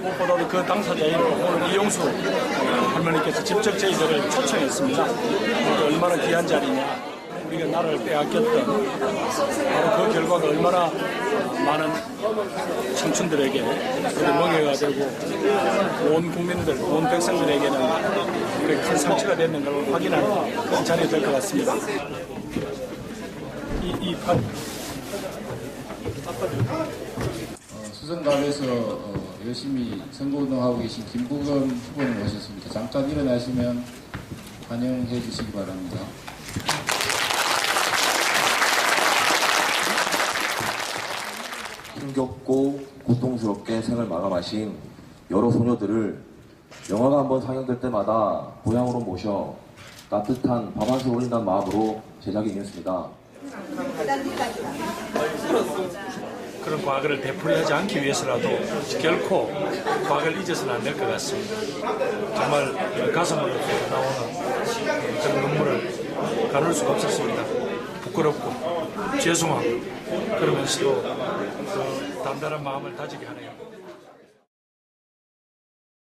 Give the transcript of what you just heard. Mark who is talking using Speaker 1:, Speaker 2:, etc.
Speaker 1: 무엇보다도 그 당사자인 오늘 이용수 할머니께서 직접 저희들을 초청했습니다. 얼마나 귀한 자리냐. 우리가 나라를 빼앗겼던 바로 그 결과가 얼마나 많은 청춘들에게 멍해가 되고 온 국민들, 온 백성들에게는 그큰 상처가 됐는 걸 확인하는 그런 자리가 될 것 같습니다.
Speaker 2: 어, 수성갑에서 어, 열심히 선거운동하고 계신 김부겸 후보님 오셨습니다. 잠깐 일어나시면 환영해 주시기 바랍니다.
Speaker 3: 힘겹고 고통스럽게 생을 마감하신 여러 소녀들을 영화가 한번 상영될 때마다 고향으로 모셔 따뜻한 밥한술 올린다는 마음으로 제작이 임했습니다.
Speaker 1: 그런 과거를 되풀이하지 않기 위해서라도 결코 과거를 잊어서는 안 될 것 같습니다. 정말 가슴으로 나오는 그런 눈물을 가눌 수가 없었습니다. 부끄럽고 죄송하고 그러면서도 그 담대한 마음을 다지게 하네요.